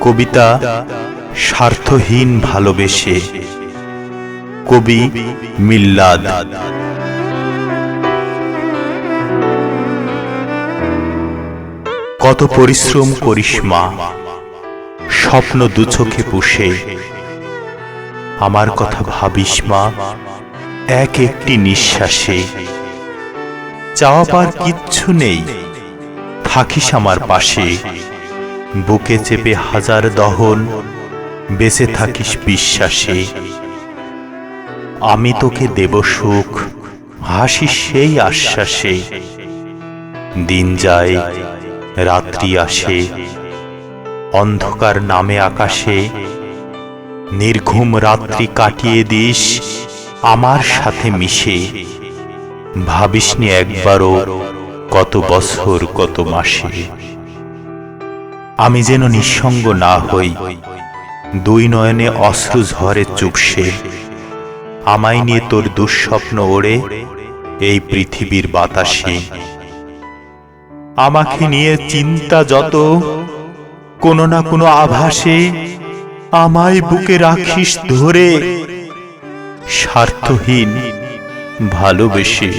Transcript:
কবিতা স্বার্থহীন ভালোবেসে। কবি মিল্লাদ। কত পরিশ্রম করিস মা, স্বপ্ন দুচোখে পুষে। আমার কথা ভাবিস মা, এক একটি নিঃশ্বাসে। চাওয়া পার কিচ্ছু নেই, থাকিস আমার পাশে। বুকে চেপে হাজার দহন, বেঁচে থাকিস বিশ্বাসে। আমি তোকে দেব সুখ হাসিস সেই আশ্বাসে। দিন যায়, রাত্রি আসে, অন্ধকার নামে আকাশে। নির্ঘুম রাত্রি কাটিয়ে দিস, আমার সাথে মিশে। ভাবিসনি একবারও কত বছর, কত মাসে। আমি যেন নিঃসঙ্গ না হই। দুই নয়নে অশ্রু ঝরে চুপসে। আমায় নিয়ে তোর দুঃস্বপ্ন ওড়ে এই পৃথিবীর বাতাসে। আমাকে নিয়ে চিন্তা যত, কোনো না কোনো আভাসে আমায় বুকে রাখিস ধরে। স্বার্থহীন ভালোবেসে।